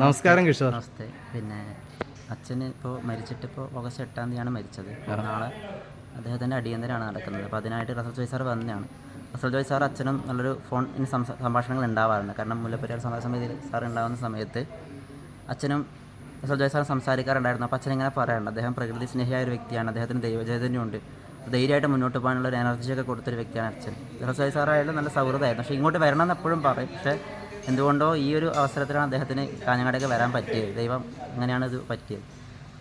നമസ്കാരം കിഷോർ. നമസ്തേ. പിന്നെ അച്ഛന് ഇപ്പോൾ മരിച്ചിട്ട് ഇപ്പോൾ ഓഗസ്റ്റ് എട്ടാം തീയതിയാണ് മരിച്ചത്. നാളെ അദ്ദേഹത്തിന്റെ അടിയന്തരമാണ് നടക്കുന്നത്. അപ്പോൾ അതിനായിട്ട് റസൽ ജോയ് സാർ വന്നതാണ്. റസൽ ജോയ് സാർ അച്ഛനും നല്ലൊരു ഫോൺ സംഭാഷണങ്ങൾ ഉണ്ടാവാറുണ്ട്. കാരണം മുല്ലപ്പെരിയാർ സമാജ സമിതിയിൽ സാർ ഉണ്ടാകുന്ന സമയത്ത് അച്ഛനും റസൽ ജോയ് സാർ സംസാരിക്കാറുണ്ടായിരുന്നു. അപ്പോൾ അച്ഛൻ ഇങ്ങനെ പറയാറുണ്ട്. അദ്ദേഹം പ്രകൃതി സ്നേഹിയായ ഒരു വ്യക്തിയാണ്. അദ്ദേഹത്തിന് ദൈവചൈതന്യമുണ്ട് ധൈര്യമായിട്ട് മുന്നോട്ട് പോകാനുള്ള ഒരു എനർജിയൊക്കെ കൊടുത്തൊരു വ്യക്തിയാണ് അച്ഛൻ. റസൽ ജോയ് സാറായാലും നല്ല സൗഹൃദമായിരുന്നു. പക്ഷേ ഇങ്ങോട്ട് വരണം എന്ന് എപ്പോഴും പറയും. പക്ഷേ എന്തുകൊണ്ടോ ഈ ഒരു അവസരത്തിലാണ് അദ്ദേഹത്തിന് കാഞ്ഞങ്ങാടേക്ക് വരാൻ പറ്റിയത്. ദൈവം അങ്ങനെയാണ് ഇത് പറ്റിയത്.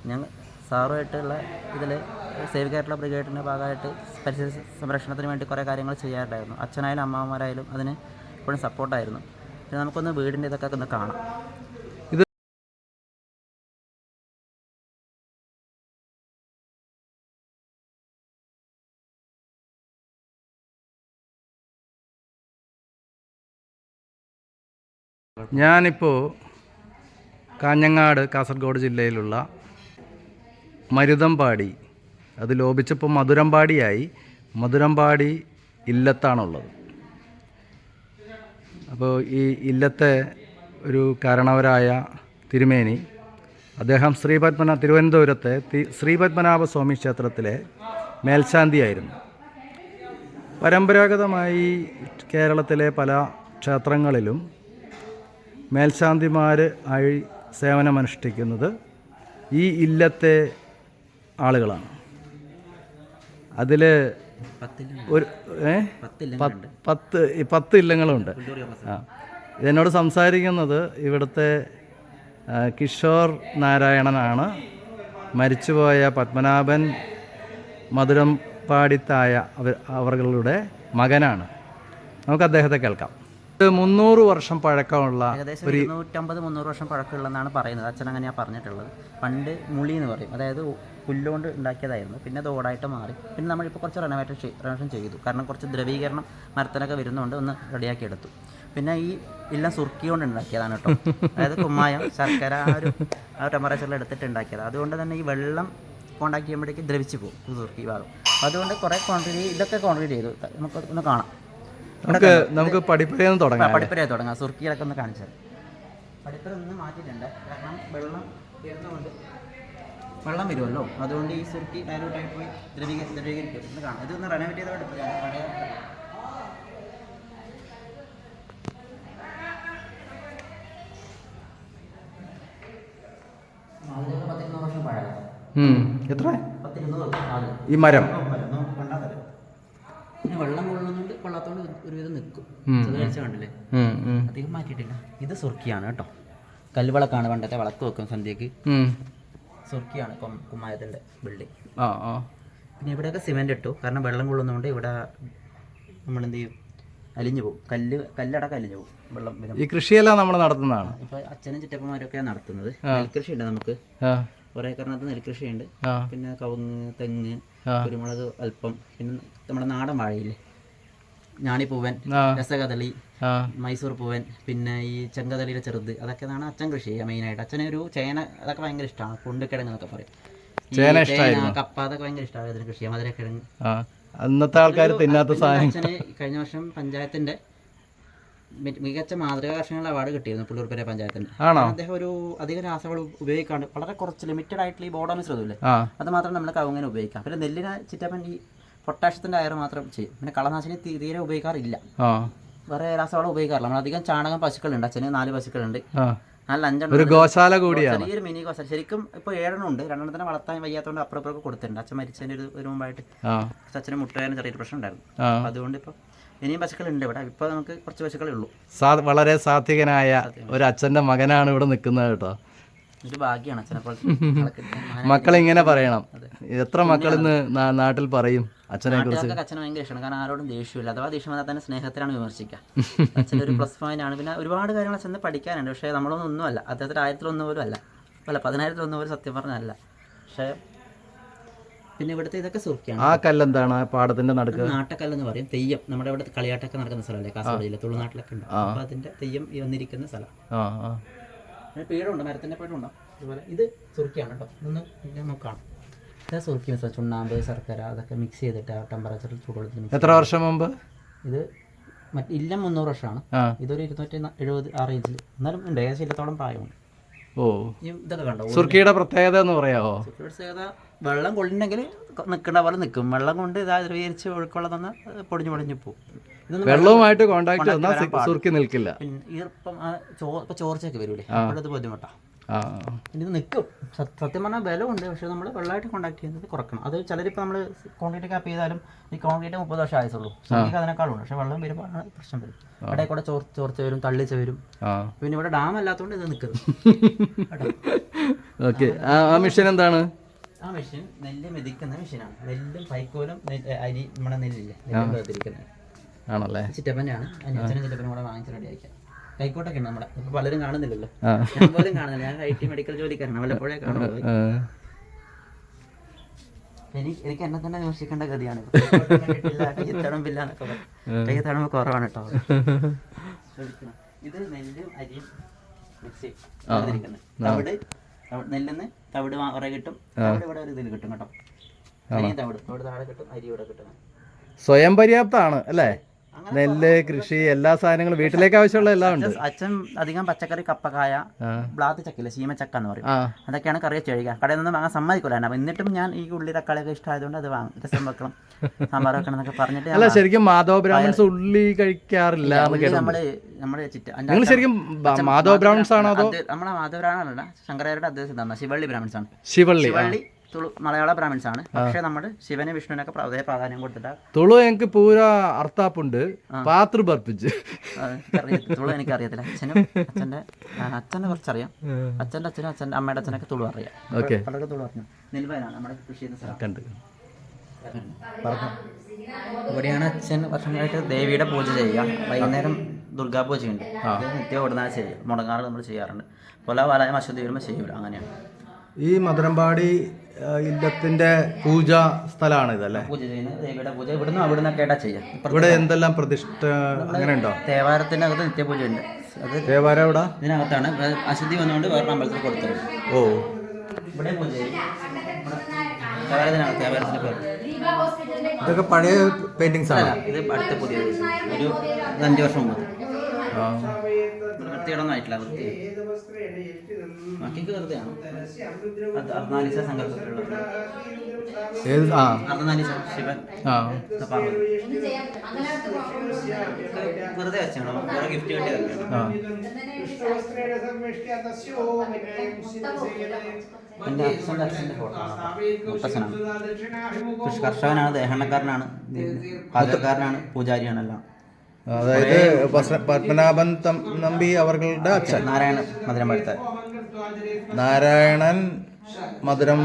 ഞങ്ങൾ സാറുമായിട്ടുള്ള ഇതിൽ സേവ് കേരള ബ്രിഗേഡിന്റെ ഭാഗമായിട്ട് പരിസ്ഥിതി സംരക്ഷണത്തിന് വേണ്ടി കുറേ കാര്യങ്ങൾ ചെയ്യാറുണ്ടായിരുന്നു. അച്ഛനായാലും അമ്മമാരായാലും അതിന് എപ്പോഴും സപ്പോർട്ടായിരുന്നു പിന്നെ നമുക്കൊന്ന് വീടിന്റെ ഇതൊക്കെ ഒന്ന് കാണാം. ഞാനിപ്പോൾ കാഞ്ഞങ്ങാട് കാസർഗോഡ് ജില്ലയിലുള്ള മരുതമ്പാടി അത് ലോപിച്ചപ്പോൾ മധുരമ്പാടിയായി. മധുരമ്പാടി ഇല്ലത്താണുള്ളത്. അപ്പോൾ ഈ ഇല്ലത്തെ ഒരു കാരണവരായ തിരുമേനി അദ്ദേഹം ശ്രീപത്മന തിരുവനന്തപുരത്തെ ശ്രീപത്മനാഭ സ്വാമി ക്ഷേത്രത്തിലെ മേൽശാന്തിയായിരുന്നു. പരമ്പരാഗതമായി കേരളത്തിലെ പല ക്ഷേത്രങ്ങളിലും മേൽശാന്തിമാർ ആയി സേവനമനുഷ്ഠിക്കുന്നത് ഈ ഇല്ലത്തെ ആളുകളാണ്. അതിൽ ഒരു പത്ത് പത്ത് ഇല്ലങ്ങളുണ്ട്. ആ. ഇതെന്നോട് സംസാരിക്കുന്നത് ഇവിടുത്തെ കിഷോർ നാരായണനാണ്. മരിച്ചുപോയ പത്മനാഭൻ മധുരം പാടിത്തായ അവർ അവരുടെ മകനാണ്. നമുക്ക് അദ്ദേഹത്തെ കേൾക്കാം. മുന്നൂറ് വർഷം പഴക്കമുള്ള ഏകദേശം ഇരുന്നൂറ്റമ്പത് മുന്നൂറ് വർഷം പഴക്കമുള്ളതെന്നാണ് പറയുന്നത്. അച്ഛൻ അങ്ങനെയാണ് പറഞ്ഞിട്ടുള്ളത്. പണ്ട് മുളി എന്ന് പറയും. അതായത് പുല്ലുകൊണ്ട് ഉണ്ടാക്കിയതായിരുന്നു. പിന്നെ അത് ഓടായിട്ട് മാറി. പിന്നെ നമ്മളിപ്പോൾ കുറച്ച് റെനോവേറ്റ് റെനോവേഷൻ ചെയ്തു. കാരണം കുറച്ച് ദ്രവീകരണം മരത്തിനൊക്കെ വരുന്നതുകൊണ്ട് ഒന്ന് റെഡിയാക്കി എടുത്തു. പിന്നെ ഈ എല്ലാം സുർക്കി കൊണ്ട് ഉണ്ടാക്കിയതാണ് കേട്ടോ. അതായത് കുമ്മായം ശർക്കര ആ ഒരു ആ ടെമ്പറേച്ചറിൽ എടുത്തിട്ട് ഉണ്ടാക്കിയത്. അതുകൊണ്ട് തന്നെ ഈ വെള്ളം കോണ്ടാക്ട് ചെയ്യുമ്പോഴേക്ക് ദ്രവിച്ചു പോകും സുർക്കി ഭാഗം. അതുകൊണ്ട് കുറേ ക്വാണ്ടിറ്റി ഇതൊക്കെ ക്വാണ്ടിറ്റി ചെയ്തു. നമുക്ക് ഒന്ന് കാണാം. നമുക്ക് നമുക്ക് പടിപ്പുരയെന്ന് തുടങ്ങാം പടിപ്പുരയായി തുടങ്ങാം. സുർക്കിയിലൊക്കെ ഒന്ന് കാണിച്ചത് പടിപ്പുര ഒന്ന് മാറ്റിയിട്ടുണ്ട്. കാരണം വെള്ളം വരുന്നതുകൊണ്ട് വെള്ളം വരുമല്ലോ. അതുകൊണ്ട് ഈ സുർക്കി ഡയലൂട്ടായി പോയി ദ്രവീക ദ്രവീകരിക്കും. ഒന്ന് കാണാം. ഇതൊന്ന് റെനോവേറ്റ് ചെയ്ത പടിപ്പുരയാണ് പഴയ. എത്ര? ഈ മരം പിന്നെ വെള്ളം കൊള്ളുന്നുണ്ട് കൊള്ളാത്തോണ്ട് ഒരുവിധം നിൽക്കും ഉം. ചെറുതാഴ്ച കണ്ടില്ലേ ഉം, ഉം. അധികം മാറ്റിയിട്ടില്ല ഇത് സുർക്കിയാണ് കേട്ടോ. കല്ലുവളക്കാണ് പണ്ടത്തെ വിളക്ക് വെക്കും സന്ധ്യക്ക്. സുർക്കിയാണ് കുമ്മായത്തിന്റെ ബിൽഡിംഗ് ആ ആ. പിന്നെ ഇവിടെയൊക്കെ സിമെന്റ് ഇട്ടു. കാരണം വെള്ളം കൊള്ളുന്നതുകൊണ്ട് ഇവിടെ നമ്മൾ എന്ത് ചെയ്യും? അലിഞ്ഞു പോകും. കല്ല് കല്ലടക്കം അലിഞ്ഞു പോകും. വെള്ളം ഈ കൃഷിയെല്ലാം നമ്മൾ നടത്തുന്നതാണ്. ഇപ്പോൾ അച്ഛനും ചിറ്റപ്പന്മാരൊക്കെയാണ് നടത്തുന്നത്. നെൽകൃഷി ഉണ്ട് നമുക്ക്. കുറേ കാരണത്ത് നെൽകൃഷി ഉണ്ട് പിന്നെ കവുങ്ങ് തെങ്ങ്. കുരുമുളക് അല്പം. പിന്നെ നമ്മുടെ നാടൻ വാഴയില്ലേ? ഞാണിപ്പൂവൻ രസകദളി. മൈസൂർ പൂവൻ പിന്നെ ഈ ചെങ്കതളിയുടെ ചെറുത് അതൊക്കെയാണ് അച്ഛൻ കൃഷി ചെയ്യുക മെയിനായിട്ട് അച്ഛനെ ഒരു ചേന അതൊക്കെ ഭയങ്കര ഇഷ്ടമാണ് കുണ്ടുകിഴങ്ങ് എന്നൊക്കെ പറയും. ചേന? കപ്പ അതൊക്കെ ഭയങ്കര ഇഷ്ടമാണ് അതിന് കൃഷി മധുരക്കിഴങ്ങ് അന്നത്തെ ആൾക്കാർ തിന്നാത്ത സാധനം. അച്ഛന് കഴിഞ്ഞ വർഷം പഞ്ചായത്തിന്റെ മികച്ച മാതൃകാ കർഷകനുള്ള അവാർഡ് കിട്ടിയിരുന്നു പുള്ളൂർപ്പേര പഞ്ചായത്തിന് ആണോ? അദ്ദേഹം ഒരു അധിക രാസവളം ഉപയോഗിക്കാണ്ട് വളരെ കുറച്ച് ലിമിറ്റഡ് ആയിട്ടുള്ള ഈ ബോർഡാണ് ശ്രദ്ധയില്ലേ അത് മാത്രം നമ്മൾ കവങ്ങനെ ഉപയോഗിക്കാം. പിന്നെ നെല്ലിനെ ചിറ്റപ്പൻ ഈ പൊട്ടാഷ്യത്തിന്റെ അയർ മാത്രം ചെയ്യും. പിന്നെ കളനാശിനി തീരെ ഉപയോഗിക്കാറില്ല. വേറെ രാസവളം ഉപയോഗിക്കാറില്ല. നമ്മളധികം ചാണകം പശുക്കളുണ്ട്. അച്ഛന് നാല് പശുക്കളുണ്ട്. നല്ല നാല് അഞ്ചെണ്ണം ഒരു ഗോശാല കൂടിയാണ്. ചെറിയൊരു മിനി ഗോശാല. ശരിക്കും ഇപ്പൊ ഏഴെണ്ണം ഉണ്ട്. രണ്ടെണ്ണത്തിന് വളർത്താൻ വയ്യാത്തതുകൊണ്ട് അപ്പുറം ഇപ്പുറമൊക്കെ കൊടുത്തിട്ടുണ്ട്. അച്ഛൻ മരിച്ചതിന് ഒരു ഒരു മുമ്പായിട്ട്. അച്ഛന് മുട്ടയായിരുന്നു ചെറിയൊരു പ്രശ്നം ഉണ്ടായിരുന്നു. അതുകൊണ്ട് ഇപ്പൊ ഇനിയും പശുക്കളുണ്ട് ഇവിടെ. ഇപ്പൊ നമുക്ക് കുറച്ച് പശുക്കളേ ഉള്ളൂ. വളരെ സാത്വികനായ. ഒരു അച്ഛന്റെ മകനാണ് ഇവിടെ നിൽക്കുന്നത് കേട്ടോ. മക്കൾ ഇങ്ങനെ പറയണം? എത്ര മക്കൾ ഇന്ന് നാട്ടിൽ പറയും അച്ഛനെ കുറിച്ച്? അച്ഛനെ ഭയങ്കര ഇഷ്ടമാണ് കാരണം ആരോടും ദേഷ്യമില്ല. അഥവാ ദേഷ്യം വന്നാൽ തന്നെ സ്നേഹത്തിലാണ് വിമർശിക്കുക. അച്ഛന്റെ ഒരു പ്ലസ് പോയിന്റ് ആണ്. പിന്നെ ഒരുപാട് കാര്യങ്ങൾ അച്ഛന് പഠിക്കാനുണ്ട്. പക്ഷേ നമ്മളൊന്നും ഒന്നുമല്ല. അദ്ദേഹത്തിന് ആയിരത്തിലൊന്നും പോലും അല്ല. അല്ല പതിനായിരത്തിലൊന്നും പോലും സത്യം പറഞ്ഞല്ല പക്ഷേ പിന്നെ ഇവിടുത്തെ ഇതൊക്കെ സുർക്കിയാണ് ആ കല്ലെന്താണ്? ആ പാടത്തിന്റെ നടുക്ക്? നാട്ടക്കല്ലെന്ന് പറയും. തെയ്യം. നമ്മുടെ ഇവിടെ കളിയാട്ടൊക്കെ നടക്കുന്ന സ്ഥലമല്ലേ? കാസർഗോഡ് ജില്ല. തുളുനാട്ടിലൊക്കെ ഉണ്ട്. അപ്പോൾ അതിന്റെ തെയ്യം വന്നിരിക്കുന്ന സ്ഥലം. ആ പേടുണ്ട് മരത്തിന്റെ പീഠമുണ്ടോ അതുപോലെ ഇത് സുറുക്കിയാണ് കേട്ടോ. ഇതൊന്ന് പിന്നെ നോക്കാം. ഇതാ സുർക്കി മിശ്രം ചുണ്ണാമ്പ് ശർക്കര അതൊക്കെ മിക്സ് ചെയ്തിട്ട് ആ ടെമ്പറേച്ചറിൽ ചൂടുവെള്ളത്തിൽ എത്ര വർഷം മുമ്പ്? ഇത് മറ്റ് ഇല്ലം മുന്നൂറ് വർഷമാണ്. ഇതൊരു ഇരുന്നൂറ്റി എഴുപത് ആ റേഞ്ചിൽ എന്നാലും ഉണ്ട്. ഏകദേശം ഇല്ലത്തോളം പ്രായമുണ്ട്. ഓ. ഇതൊക്കെ കണ്ടോ? സുർക്കിയുടെ പ്രത്യേകത എന്ന് പറയാവോ? പ്രത്യേകത വെള്ളം കൊള്ളിണ്ടെങ്കിൽ നിൽക്കേണ്ട പോലെ നിൽക്കും വെള്ളം കൊണ്ട് ഇതാ ദ്രവീകരിച്ച് ഒഴുക്കുള്ള തന്നെ പൊടിഞ്ഞു പൊടിഞ്ഞു പോകും വെള്ളവുമായിട്ട് കോണ്ടാക്ട് വന്നാൽ. സുർക്കി നിൽക്കില്ല. ഈർപ്പം ഇപ്പം ചോർച്ചയൊക്കെ വരൂലേ? അപ്പോഴത് ബുദ്ധിമുട്ടാണ് ഇത് നിൽക്കും സത്യം പറഞ്ഞാൽ ബലമുണ്ട് പക്ഷെ നമ്മൾ വെള്ളമായിട്ട് കോൺടാക്ട് ചെയ്യുന്നത് കുറക്കണം. അത് ചിലരിപ്പോൾ നമ്മൾ കോൺക്രീറ്റ് കാപ്പ് ചെയ്താലും ഈ കോൺക്രീറ്റ് മുപ്പത് വർഷം ആയതുള്ളൂ സംഖ്യക്ക് അതിനേക്കാളും പക്ഷെ വെള്ളം വരുമ്പോൾ പ്രശ്നം വരും. ഇവിടെ കൂടെ ചോർ ചോർച്ച വരും തള്ളിച്ച വരും. പിന്നെ ഇവിടെ ഡാം അല്ലാത്തതുകൊണ്ട് ഇത് നിൽക്കുന്നു ഓക്കെ. ആ മെഷീൻ എന്താണ്? ആ മെഷീൻ നെല്ല് മെതിക്കുന്ന മെഷീനാണ്. നെല്ലും പൈക്കോലും അരി നമ്മുടെ നെല്ലില്ലേ? നെല്ലും വേർതിരിക്കുന്നത് ആണല്ലേ? ചിറ്റപ്പന്റെയാണ് അച്ഛനും ചിറ്റപ്പനും കൂടെ വാങ്ങിച്ച് റെഡി ആയിരിക്കാം കൈക്കോട്ടൊക്കെ ഉണ്ട് നമ്മുടെ. ഇപ്പൊ പലരും കാണുന്നില്ലല്ലോ. ഞാൻ പോലും കാണുന്നില്ല. ഞാൻ ഐ ടി മെഡിക്കൽ ജോലിക്കാരനാണ്. വല്ലപ്പോഴേ കാണുള്ളൂ. എനിക്ക് എനിക്ക് എന്നെ തന്നെ വിമർശിക്കേണ്ട ഗതിയാണ്. കൈ എന്നൊക്കെ തടമ്പ് കുറവാണ് കേട്ടോ. ഇത് നെല്ലും അരിയും മിക്സി തവിട്. നെല്ലിന്ന് തവിട് കുറെ കിട്ടും. തവിട് ഇവിടെ ഒരു ഇതിൽ കിട്ടും കേട്ടോ. അരിയും തവിട്. തവിട് താഴെ കിട്ടും അരി ഇവിടെ കിട്ടും. സ്വയം പര്യാപ്തമാണ് അല്ലേ? നെല്ല് കൃഷി എല്ലാ സാധനങ്ങളും വീട്ടിലേക്ക് ആവശ്യമുള്ള എല്ലാം ഉണ്ട്. അച്ഛൻ അധികം പച്ചക്കറി കപ്പക്കായ ബ്ലാത്ത് ചക്കില്ല ചീമച്ചക്ക എന്ന് പറയും. അതൊക്കെയാണ് കറി വെച്ച് കഴിക്കുക കടയിൽ നിന്ന് വാങ്ങാൻ സമ്മതിക്കില്ല എന്നിട്ടും ഞാൻ ഈ ഉള്ളി തക്കാളിയൊക്കെ ഇഷ്ടമായതുകൊണ്ട് അത് വാങ്ങും. രസം വെക്കണം. സാമ്പാർ വെക്കണം എന്നൊക്കെ പറഞ്ഞിട്ട് അല്ല ശരിക്കും മാധവ ബ്രാഹ്മൺസ് ഉള്ളി കഴിക്കാറില്ല നമ്മൾ നമ്മുടെ നിങ്ങൾ ശരിക്കും മാധവ ബ്രാഹ്മൺസ് ആണോ അതോ മാധവ നമ്മളെ മാധവരാണല്ല ശങ്കരാചാര്യരുടെ അദ്ദേഹം ശിവള്ളി ബ്രാഹ്മിൻസ് ആണ്. ശിവള്ളി ശിവള്ളി തുളു മലയാള ബ്രാഹ്മിൻസ് ആണ് പക്ഷെ നമ്മൾ ശിവനെ വിഷ്ണുവിനൊക്കെ അതേ പ്രാധാന്യം കൊടുത്തിട്ട്. തുളു എനിക്ക് പൂര അർത്ഥാപ്പുണ്ട് പാത്ര ബർപ്പിച്ച് തുളു എനിക്ക് അറിയത്തില്ല അച്ഛനും അച്ഛന്റെ അച്ഛനെ കുറച്ചറിയാം. അച്ഛന്റെ അച്ഛനും അച്ഛന്റെ അമ്മയുടെ അച്ഛനൊക്കെ തുളു അറിയാം. ഓക്കെ. പലർക്കും തുളു അറിഞ്ഞു. നെൽവയലാണ് നമ്മുടെ കൃഷി ചെയ്യുന്ന സ്ഥലം. ഇവിടെയാണ് അച്ഛൻ വർഷങ്ങളായിട്ട് ദേവിയുടെ പൂജ ചെയ്യുക. വൈകുന്നേരം ദുർഗാ പൂജയുണ്ട്. നിത്യം ഇവിടുന്ന് ചെയ്യുക മുടങ്ങാറ് നമ്മൾ ചെയ്യാറുണ്ട്. കൊല വാലായം അശ്വതി വരുമ്പോൾ ചെയ്യൂല. അങ്ങനെയാണ്. ഈ മധുരമ്പാടി ഇല്ലത്തിന്റെ പൂജ സ്ഥലമാണ് ഇതല്ലേ? പൂജ ചെയ്യുന്നത്. ദേവിയുടെ പൂജ ഇവിടുന്ന് അവിടുന്ന് ഒക്കെ ആയിട്ടാ ചെയ്യുക ഇവിടെ എന്തെല്ലാം പ്രതിഷ്ഠ അങ്ങനെ ഉണ്ടോ ദേവാലയത്തിനകത്ത് നിത്യപൂജ ഉണ്ട് അത് ദേവാലയം എവിടാ? ഇതിനകത്താണ്. അശുദ്ധി വന്നുകൊണ്ട് വേറെ അമ്പലത്തിൽ കൊടുത്തത്. ഓ. ഇവിടെ പൂജ ചെയ്യും. ഇവിടെ തേവാരത്തിനാണ് പേര് ഇതൊക്കെ പഴയ പെയിന്റിങ്സ് ആണ്? ഇത് അടുത്ത പുതിയ ഒരു അഞ്ച് വർഷം മുമ്പ്. ആ. വൃത്തിയിടൊന്നും ആയിട്ടില്ല വൃത്തി. ബാക്കിയൊക്കെ വെറുതെയാണ് അത് അർദ്ധനാലീസ സങ്കല്പത്തിലുള്ള ഏത്? ആ. ശിവൻ. വെറുതെ വെച്ചാണ് വേറെ ഗിഫ്റ്റ് കിട്ടിയതൊക്കെയാണ് ആ. എന്റെ അച്ഛന്റെ അച്ഛന്റെ ഫോട്ടോ മുത്തച്ഛനാണ്. കർഷകനാണ് ദേഹണ്ണക്കാരനാണ് പാചകക്കാരനാണ് പൂജാരിയാണ് എല്ലാം അതായത് പത്മനാഭൻ നമ്പി അവർകളുടെ അച്ഛൻ. നാരായണൻ മധുരം പടുത്ത നാരായണൻ മധുരം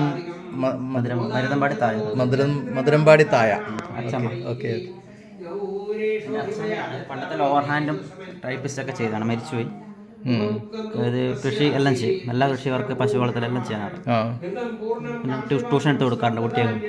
മധുരമ്പാടി തായ മധുരം മധുരമ്പാടി തായ ഓക്കെ പണ്ടത്തെ ലോവർ ഹാൻഡും ടൈപ്പിസ്റ്റൊക്കെ ചെയ്താണ് മരിച്ചുപോയി. അതായത് കൃഷി എല്ലാം ചെയ്യും. എല്ലാ കൃഷി വർക്ക് പശു വളർത്തലെല്ലാം ചെയ്യാനാണ് പിന്നെ ട്യൂഷൻ എടുത്ത് കൊടുക്കാറുണ്ട് കുട്ടികൾക്ക്.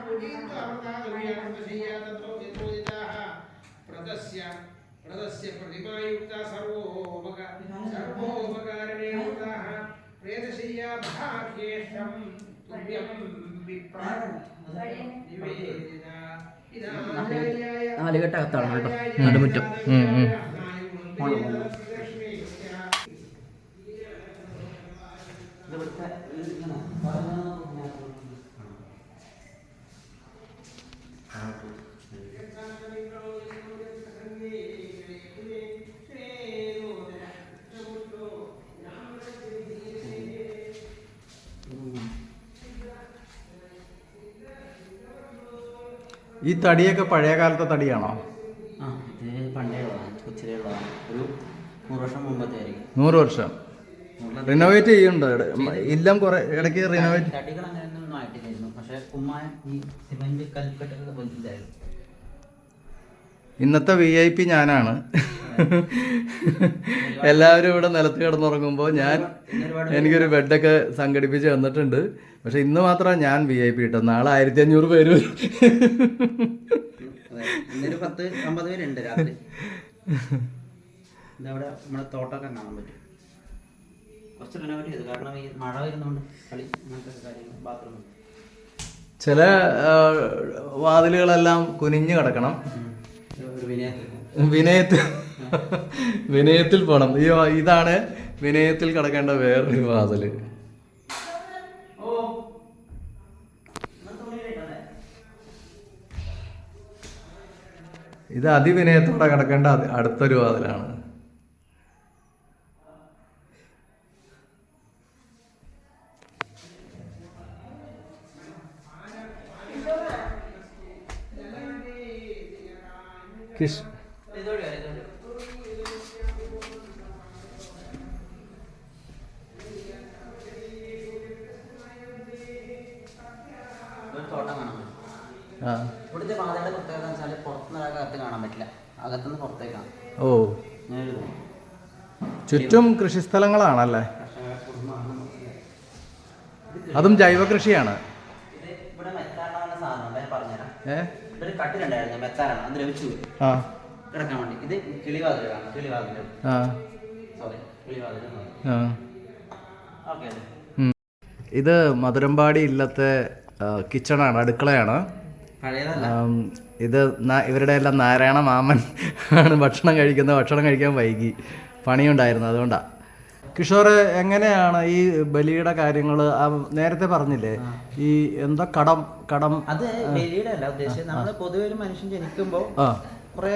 ഇതാ നാലുകെട്ടകത്താണ് കേട്ടോ. നടുമുറ്റം. ഉം, ഈ തടിയൊക്കെ പഴയ കാലത്തെ തടിയാണോ? ആ ഇത് പണ്ടേ ഉള്ളതാണ് കൊച്ചിലേ ഉള്ളതാണ്. ഒരു നൂറ് വർഷം മുമ്പത്തെ ആയിരിക്കും നൂറ് വർഷം റിനോവേറ്റ് ചെയ്യണ്ടോ. ഇല്ലം കുറെ ഇടയ്ക്ക് റിനോവേറ്റ് തടികൾ അങ്ങനെയൊന്നും ആയിട്ടില്ലായിരുന്നു. പക്ഷേ കുമ്മായം ഈ സിമെന്റ് കൽക്കെട്ടൊക്കെ പൊന്നില്ലായിരുന്നു ഇന്നത്തെ വി ഐ പി ഞാനാണ്. എല്ലാവരും ഇവിടെ നിലത്ത് കിടന്നുറങ്ങുമ്പോൾ ഞാൻ എനിക്കൊരു ബെഡൊക്കെ സംഘടിപ്പിച്ച് തന്നിട്ടുണ്ട്. പക്ഷെ ഇന്ന് മാത്രം ഞാൻ വി ഐ പി കിട്ടും നാളെ ആയിരത്തി അഞ്ഞൂറ് പേര് പത്ത് അമ്പത് പേരുണ്ട് രാത്രി. ഇതവിടെ നമ്മുടെ തോട്ടമൊക്കെ കാണാൻ പറ്റും. കുറച്ച് കാരണം ഈ മഴ വരുന്നതുകൊണ്ട് കളി അങ്ങനത്തെ കാര്യങ്ങൾ ബാത്റൂം ചില വാതിലുകളെല്ലാം കുനിഞ്ഞു കിടക്കണം. ഒരു വിനയത്തിൽ പോണം. ഈ ഇതാണ് വിനയത്തിൽ കിടക്കേണ്ട വേറൊരു വാതിൽ. ഇത് അതിവിനയത്തോടെ കിടക്കേണ്ട അടുത്തൊരു വാതിലാണ്. കിഷ് ഇവിടുത്തെ പാതയുടെ പ്രത്യേകത എന്ന് വെച്ചാൽ പുറത്തുനിന്ന് അകത്ത് കാണാൻ പറ്റില്ല. അകത്തുനിന്ന് പുറത്തേക്കാണ് കാണാം. ഓ. ചുറ്റും കൃഷിസ്ഥലങ്ങളാണല്ലേ? അതും ജൈവ കൃഷിയാണ്. ഇത് മധുരമ്പാടി ഇല്ലത്തെ കിച്ചണാണ് അടുക്കളയാണ്. ഇത് ഇവരുടെ എല്ലാം നാരായണ മാമൻ ആണ് ഭക്ഷണം കഴിക്കുന്നത് ഭക്ഷണം കഴിക്കാൻ വൈകി. പണിയുണ്ടായിരുന്നു അതുകൊണ്ടാ. കിഷോർ എങ്ങനെയാണ് ഈ ബലിയുടെ കാര്യങ്ങൾ നേരത്തെ പറഞ്ഞില്ലേ ഈ എന്താ കടം കടം അത് ബലിയുടെ അല്ല ഉദ്ദേശിച്ചത് നമ്മൾ പൊതുവെ ഒരു മനുഷ്യൻ ജനിക്കുമ്പോൾ കുറെ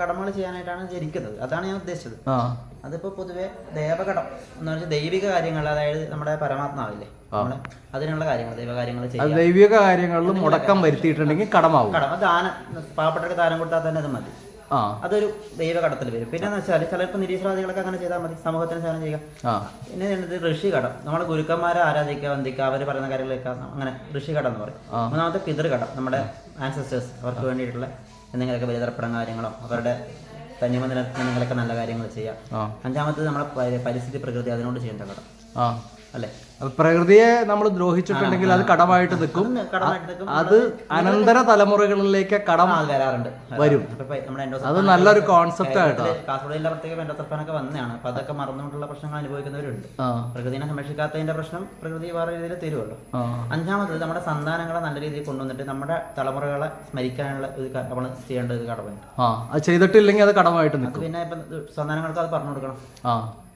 കടമകൾ ചെയ്യാനായിട്ടാണ് ജനിക്കുന്നത് അതാണ് ഞാൻ ഉദ്ദേശിച്ചത്. അതിപ്പോ പൊതുവെ ദേവകടം എന്ന് വെച്ചാൽ ദൈവിക കാര്യങ്ങൾ അതായത് നമ്മുടെ പരമാത്മാവില്ലേ? നമ്മൾ അതിനുള്ള കാര്യങ്ങൾ ദൈവകാര്യങ്ങൾ ചെയ്യാം ദൈവിക കാര്യങ്ങളിൽ മുടക്കം വരുത്തിയിട്ടുണ്ടെങ്കിൽ കടമാവും. കടം ദാനം പാവപ്പെട്ടവർക്ക് ദാനം കൊടുത്താൽ തന്നെ അത് മതി. അതൊരു ദൈവകടത്തിൽ വരും. പിന്നെ എന്ന് വെച്ചാൽ ചിലപ്പോൾ നിരീശ്വരവാദികളൊക്കെ അങ്ങനെ ചെയ്താൽ മതി. സമൂഹത്തിന് സേവനം ചെയ്യുക. പിന്നെ ഋഷികടം. ഋഷി കടം നമ്മുടെ ഗുരുക്കന്മാരെ ആരാധിക്കുക വന്ദിക്കുക അവർ പറയുന്ന കാര്യങ്ങളൊക്കെ അങ്ങനെ ഋഷി കടം എന്ന് പറയും. മൂന്നാമത്തെ പിതൃകടം നമ്മുടെ ആൻസസ്റ്റേഴ്സ് അവർക്ക് വേണ്ടിയിട്ടുള്ള എന്തെങ്കിലുമൊക്കെ ബലിതർപ്പണം കാര്യങ്ങളോ അവരുടെ തനിമ നിലനിൽക്കുന്നതിനൊക്കെ നല്ല കാര്യങ്ങൾ ചെയ്യാം. അഞ്ചാമത്തത് നമ്മുടെ പരിസ്ഥിതി പ്രകൃതി അതിനോട് ചെയ്യേണ്ട കടം. അല്ലേ? പ്രകൃതിയെ നമ്മൾ ദ്രോഹിച്ചിട്ടുണ്ടെങ്കിൽ അത് കടമായിട്ട് നിൽക്കും. അത് അനന്തര തലമുറകളിലേക്ക് കടം വരാറുണ്ട്. വരും. അത് നല്ലൊരു കോൺസെപ്റ്റ് ആയിട്ട്? കാസർഗോഡ് ജില്ല പ്രത്യേക എൻഡോസർഫാനൊക്കെ വന്നതാണ്. അപ്പൊ അതൊക്കെ മറന്നുകൊണ്ടുള്ള പ്രശ്നങ്ങൾ അനുഭവിക്കുന്നവരുണ്ട്. പ്രകൃതിനെ സംരക്ഷിക്കാത്തതിന്റെ പ്രശ്നം പ്രകൃതി വേറെ രീതിയിൽ തരുമല്ലോ അഞ്ചാമത് നമ്മുടെ സന്താനങ്ങളെ നല്ല രീതിയിൽ കൊണ്ടുവന്നിട്ട് നമ്മുടെ തലമുറകളെ സ്മരിക്കാനുള്ള ഇത് നമ്മൾ ചെയ്യേണ്ട ഒരു കടമയുണ്ട്. ചെയ്തിട്ടില്ലെങ്കിൽ അത് കടമായിട്ട് നിൽക്കും. പിന്നെ ഇപ്പൊ സന്താനങ്ങൾക്ക് അത് പറഞ്ഞു കൊടുക്കണം.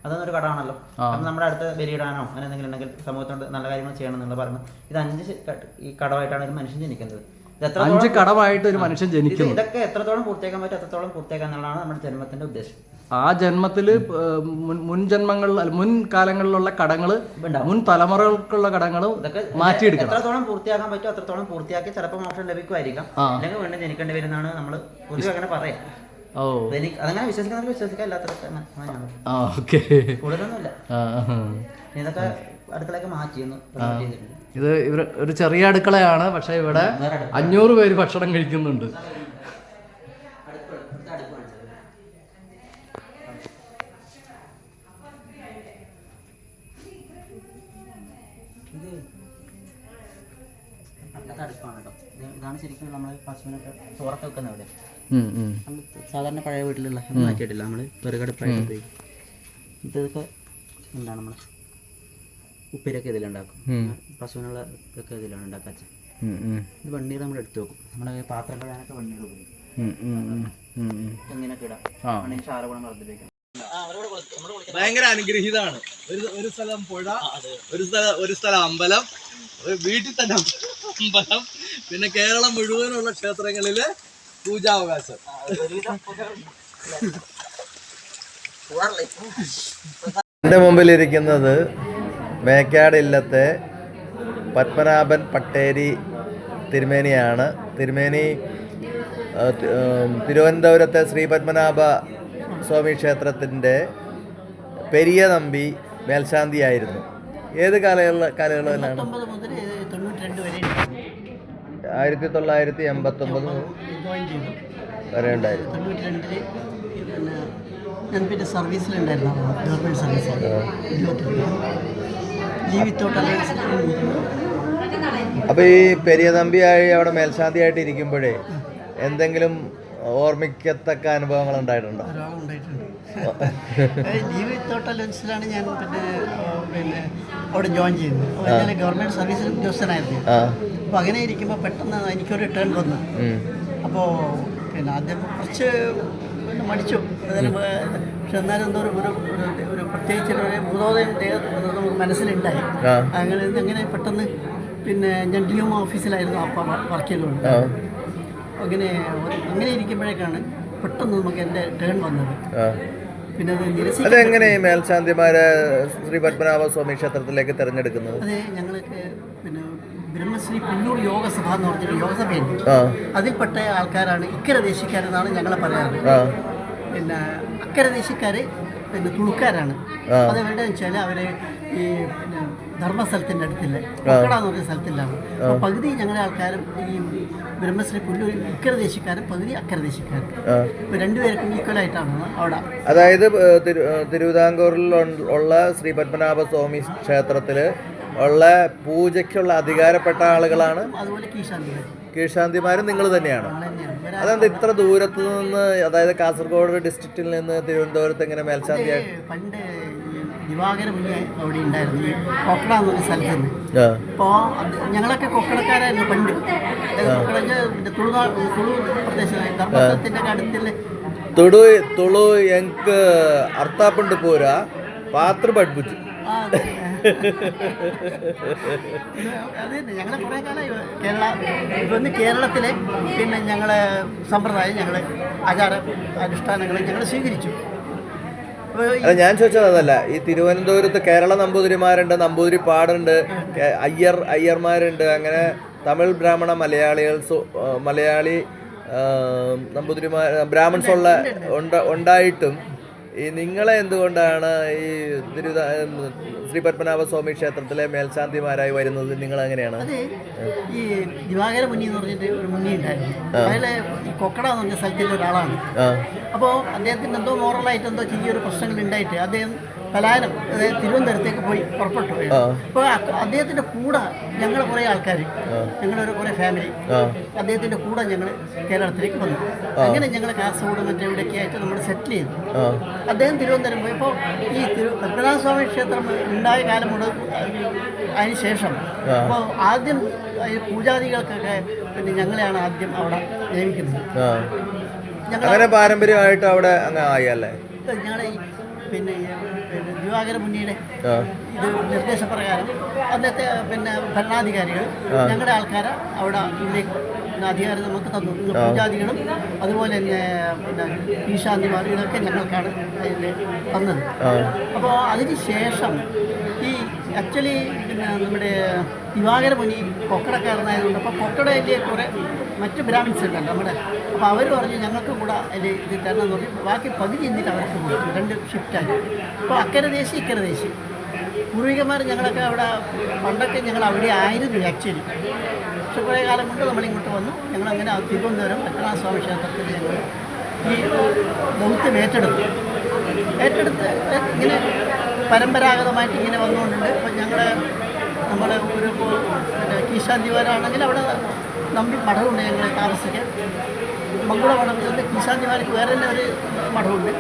ആ ഒരു കടമാണല്ലോ അപ്പം നമ്മുടെ അടുത്ത് ബലിയിടാനോ അങ്ങനെ എന്തെങ്കിലും ഉണ്ടെങ്കിൽ സമൂഹത്തോട് നല്ല കാര്യങ്ങൾ ചെയ്യണം എന്നുള്ള പറഞ്ഞു ഇത് അഞ്ച് ഈ കടമായിട്ടാണ് ഒരു മനുഷ്യൻ ജനിക്കുന്നത്. അഞ്ച് കടമായിട്ട് ഒരു മനുഷ്യൻ ജനിക്കുന്നു. ഇതൊക്കെ എത്രത്തോളം പൂർത്തിയാക്കാൻ പറ്റും എത്രത്തോളം പൂർത്തിയാക്കുക എന്നുള്ളതാണ് നമ്മുടെ ജന്മത്തിന്റെ ഉദ്ദേശം. ആ ജന്മത്തിൽ മുൻ- ജന്മങ്ങൾ ജന്മങ്ങളിൽ മുൻ കാലങ്ങളിലുള്ള കടങ്ങൾ മുൻ തലമുറകൾക്കുള്ള കടങ്ങൾ ഇതൊക്കെ മാറ്റിയെടുക്കണം. എത്രത്തോളം പൂർത്തിയാക്കാൻ പറ്റും അത്രത്തോളം പൂർത്തിയാക്കി ചിലപ്പോൾ മോക്ഷം ലഭിക്കുമായിരിക്കാം. അല്ലെങ്കിൽ വീണ്ടും ജനിക്കേണ്ടി വരുന്നതാണ് നമ്മൾ പൊതുവെ അങ്ങനെ പറയാം. ഓ. അതങ്ങനെ വിശ്വസിക്കുന്നവർക്ക് വിശ്വസിക്കാം അല്ലാത്തവർക്ക് ഓക്കെ. കൂടുതലൊന്നുമില്ല. ഇതൊക്കെ അടുക്കളയൊക്കെ മാറ്റിയെന്ന് ഇത് ഇവർ ഒരു ചെറിയ അടുക്കളയാണ് പക്ഷെ ഇവിടെ. അഞ്ഞൂറ് പേര് ഭക്ഷണം കഴിക്കുന്നുണ്ട്. ഇതാണ് ശരിക്കും നമ്മൾ പശുവിനൊക്കെ ചോറൊക്കെ വെക്കുന്ന ഇവിടെ. സാധാരണ പഴയ വീട്ടിലുള്ള മാറ്റിയിട്ടില്ല. നമ്മൾ വെറുകടുപ്പായിട്ട് ഇതൊക്കെ എന്താണ് നമ്മൾ ഉപ്പിരൊക്കെ ഇതിലുണ്ടാക്കും. പശുവിനുള്ള ഇതൊക്കെ ഇതിലാണ് ഉണ്ടാക്കുക. ഇത് നമ്മൾ എടുത്തു വെക്കും. നമ്മളെ പാത്രം കഴുകാനൊക്കെ വണ്ടിയിൽ ഉപയോഗിക്കും. ഇടാം. ക്ഷാരഗുണം വർദ്ധിപ്പിക്കാം ഭയങ്കര അനുഗ്രഹീതമാണ് ഒരു ഒരു സ്ഥലം പുഴ ഒരു സ്ഥലം ഒരു സ്ഥലം അമ്പലം വീട്ടിൽ തന്നെ അമ്പലം. പിന്നെ കേരളം മുഴുവനുള്ള ക്ഷേത്രങ്ങളിൽ പൂജാവകാശം എന്റെ മുമ്പിലിരിക്കുന്നത് മേക്കാട് ഇല്ലത്തെ പത്മനാഭൻ പട്ടേരി തിരുമേനിയാണ്. തിരുമേനി തിരുവനന്തപുരത്തെ ശ്രീ പത്മനാഭ സ്വാമി ക്ഷേത്രത്തിന്റെ പെരിയ നമ്പി മേൽശാന്തിയായിരുന്നു. ഏത് കാലയുള്ള കാലയളവിലാണ് മുതൽ തൊണ്ണൂറ്റി രണ്ട് വരെ ആയിരത്തി തൊള്ളായിരത്തി എൺപത്തൊമ്പത് വരെ ഉണ്ടായിരുന്നു ഞാൻ പിന്നെ സർവീസിലുണ്ടായിരുന്നു. ഗവൺമെന്റ് സർവീസിൽ ലീവ് വിത്തൗട്ട് അലയൻസ് അപ്പോൾ ഈ പെരിയ തമ്പിയായി അവിടെ മേൽശാന്തിയായിട്ട് ഇരിക്കുമ്പോഴേ എന്തെങ്കിലും ഓർമ്മിക്കത്തക്ക അനുഭവങ്ങൾ ഉണ്ടായിട്ടുണ്ടോ ഉണ്ടായിട്ടുണ്ട് ലീവ് തോട്ട ലഞ്ചിലാണ് ഞാൻ പിന്നെ പിന്നെ അവിടെ ജോയിൻ ചെയ്യുന്നത്. അപ്പോൾ ഞാൻ ഗവൺമെന്റ് സർവീസിൽ ഉദ്യോഗസ്ഥനായിരുന്നു. അപ്പോൾ അങ്ങനെ ഇരിക്കുമ്പോൾ പെട്ടെന്ന് എനിക്കൊരു ടേൺ വന്നു. അപ്പോൾ പിന്നെ ആദ്യം കുറച്ച് പിന്നെ മടിച്ചു. അതിന് പക്ഷെ എന്നാലും എന്തോ ഒരു ഒരു പ്രത്യേകിച്ച് ഒരു ഭൂതോദയം നമുക്ക് മനസ്സിലുണ്ടായി. അങ്ങനെ അങ്ങനെ പെട്ടെന്ന് പിന്നെ ഞാൻ ഡി എം ഓഫീസിലായിരുന്നു അപ്പം വർക്ക് ചെയ്തുകൊണ്ട്. അങ്ങനെ അങ്ങനെ ഇരിക്കുമ്പോഴേക്കാണ് പെട്ടെന്ന് നമുക്ക് എന്റെ ടേൺ വന്നത്. പിന്നെ അത് അതെങ്ങനെ മേൽശാന്തിമാരെ ശ്രീ പത്മനാഭ സ്വാമി ക്ഷേത്രത്തിലേക്ക് തിരഞ്ഞെടുക്കുന്നത്? അതെ ഞങ്ങൾക്ക് പിന്നെ ബ്രഹ്മശ്രീ പുല്ലൂർ യോഗസഭ എന്ന് പറഞ്ഞൊരു യോഗസഭയുണ്ട് അതിൽപ്പെട്ട ആൾക്കാരാണ് ഇക്കര ദേശക്കാരെന്നാണ് ഞങ്ങളെ പറയാറ്. പിന്നെ അക്കര ദേശക്കാര് പിന്നെ തുളുക്കാരാണ്. ആ. അത് എവിടെ വെച്ചാൽ അവർ ഈ പിന്നെ ധർമ്മസ്ഥലത്തിന്റെ അടുത്തില്ല. കൊക്കട എന്ന് പറഞ്ഞ സ്ഥലത്തിലാണ്. അപ്പോൾ പകുതി ഞങ്ങളുടെ ആൾക്കാരും ഈ ബ്രഹ്മശ്രീ പുല്ലൂർ ഇക്കര ദേശക്കാരും പകുതി അക്കര ദേശക്കാരും രണ്ടുപേർക്കും ഇപ്പോൾ ആയിട്ടാണ് ഈക്വലായിട്ടാണ് അവിടെ. അതായത് തിരുവിതാംകൂറിൽ ഉള്ള ശ്രീ പത്മനാഭ സ്വാമി ക്ഷേത്രത്തിൽ ഉള്ള പൂജയ്ക്കുള്ള അധികാരപ്പെട്ട ആളുകളാണ് അതുപോലെ കീശാന്തി കീഴ്ശാന്തിമാരും നിങ്ങൾ തന്നെയാണ്. അതെന്ത് ഇത്ര ദൂരത്ത് നിന്ന് അതായത് കാസർഗോഡ് ഡിസ്ട്രിക്റ്റിൽ നിന്ന് തിരുവനന്തപുരത്ത് എങ്ങനെ മേൽശാന്തിയായി പണ്ട് ദിവാകര മുന്നേ അവിടെ ഉണ്ടായിരുന്നു. ഈ കൊക്കട എന്ന സ്ഥലത്ത് നിന്ന്. അപ്പോ അപ്പോൾ ഞങ്ങളൊക്കെ കൊക്കടക്കാരായിരുന്നു പണ്ട്. കൊക്കടക്ക് പിന്നെ തുളു പ്രദേശം. ധർമ്മസ്ഥലത്തിന്റെ ഒക്കെ അടുത്തുള്ള തുളു തുളു എനിക്ക് അർത്ഥാപ്പുണ്ട് പോരാ. പാത്രം പഠിപ്പിച്ചു. അതെ. കുറേ കാലമായി കേരള ഇതൊന്ന് കേരളത്തിലെ പിന്നെ ഞങ്ങളെ സമ്പ്രദായം ഞങ്ങൾ ആചാര അനുഷ്ഠാനങ്ങൾ ഞങ്ങൾ സ്വീകരിച്ചു. അല്ല ഞാൻ ചോദിച്ചത് അതല്ല. ഈ തിരുവനന്തപുരത്ത് കേരള നമ്പൂതിരിമാരുണ്ട് നമ്പൂതിരി പാടുണ്ട് അയ്യർ അയ്യർമാരുണ്ട് അങ്ങനെ തമിഴ് ബ്രാഹ്മണ മലയാളികൾ മലയാളി നമ്പൂതിരിമാർ ബ്രാഹ്മൺസ് ഉള്ള ഉണ്ട് ഉണ്ടായിട്ടും ഈ നിങ്ങളെ എന്തുകൊണ്ടാണ് ഈ തിരുവിതാ ശ്രീ പത്മനാഭ സ്വാമി ക്ഷേത്രത്തിലെ മേൽശാന്തിമാരായി വരുന്നത്? നിങ്ങൾ എങ്ങനെയാണ് ഈ ദിവാകര മുനി എന്ന് പറഞ്ഞിട്ട് ഒരു മുനി ഉണ്ടായിരുന്നു. അയാളെ ഈ കൊക്കട എന്ന് പറഞ്ഞ സ്ഥലത്തിലെ ഒരാളാണ് അപ്പോൾ അദ്ദേഹത്തിന് എന്തോ മോറലായിട്ട് എന്തോ ചെറിയൊരു പ്രശ്നങ്ങൾ ഉണ്ടായിട്ട് അദ്ദേഹം പലായനം അതായത് തിരുവനന്തപുരത്തേക്ക് പോയി പുറപ്പെട്ടു അപ്പോൾ അദ്ദേഹത്തിന്റെ കൂടെ ഞങ്ങൾ കുറേ ആൾക്കാർ ഞങ്ങളൊരു കുറേ ഫാമിലി അദ്ദേഹത്തിന്റെ കൂടെ ഞങ്ങൾ കേരളത്തിലേക്ക് വന്നു. അങ്ങനെ ഞങ്ങൾ കാസർഗോഡ് മറ്റേ ഇവിടെയൊക്കെ ആയിട്ട് നമ്മൾ സെറ്റിൽ ചെയ്തു. അദ്ദേഹം തിരുവനന്തപുരം പോയപ്പോൾ ഈ തിരു പത്മനാഭസ്വാമി ക്ഷേത്രം ഉണ്ടായ കാലം മുതൽ അതിന് ശേഷം അപ്പോൾ ആദ്യം പൂജാദികൾക്കൊക്കെ പിന്നെ ഞങ്ങളെയാണ് ആദ്യം അവിടെ നിയമിക്കുന്നത്. അങ്ങനെ പാരമ്പര്യമായിട്ട് അവിടെ അങ്ങ് ആയി അല്ലേ? ഞങ്ങളുടെ ഈ പിന്നെ പിന്നെ ദിവാകര മുന്നിയുടെ ഇത് നിർദ്ദേശപ്രകാരം അന്നത്തെ പിന്നെ ഭരണാധികാരികൾ ഞങ്ങളുടെ ആൾക്കാരെ അവിടെ ഇതിലേക്ക് അധികാരം നമുക്ക് തന്നു. പൂജാതികളും അതുപോലെ തന്നെ പിന്നെ ഈശാന്തിമാരികളൊക്കെ ഞങ്ങൾക്കാണ് അതിൽ തന്നത്. അപ്പോൾ അതിന് ശേഷം ഈ ആക്ച്വലി പിന്നെ നമ്മുടെ ദിവാകര മുനി കൊക്കടക്കാരനായതുകൊണ്ട് അപ്പോൾ കൊക്കടയിലെ കുറേ മറ്റ് ബ്രാഹ്മിൻസ് ഉണ്ടല്ലോ നമ്മുടെ. അപ്പോൾ അവർ പറഞ്ഞു ഞങ്ങൾക്ക് കൂടെ അതിൽ ഇത് തരണം എന്ന് പറഞ്ഞു. ബാക്കി പകുതി എന്നിട്ട് അവർക്ക് കൊടുത്തു രണ്ട് ഷിഫ്റ്റായി അപ്പോൾ അക്കരെ ദേശി ഇക്കരെ ദേശി പൂർവികന്മാർ ഞങ്ങളൊക്കെ അവിടെ പണ്ടൊക്കെ ഞങ്ങൾ അവിടെ ആയിരുന്നു ആക്ച്വലി പക്ഷെ കുറേ കാലം കൊണ്ട് നമ്മളിങ്ങോട്ട് വന്നു. ഞങ്ങളങ്ങനെ തിരുവനന്തപുരം പത്മനാഭസ്വാമി ക്ഷേത്രത്തിൽ ഞങ്ങൾ ഈ ദൗത്യം ഏറ്റെടുത്തു. ഏറ്റെടുത്ത് ഇങ്ങനെ പരമ്പരാഗതമായിട്ട് ഇങ്ങനെ വന്നുകൊണ്ടുണ്ട്. ഇപ്പം ഞങ്ങൾ നമ്മുടെ ഒരു കീശാന്തിവാരാണെങ്കിൽ അവിടെ നമ്പി മഠമുണ്ട് ഞങ്ങൾ താമസിക്കാൻ. മംഗള മഠത്തിൽ കീശാന്തിമാർക്ക് വേറെ തന്നെ ഒരു മഠമുണ്ട്.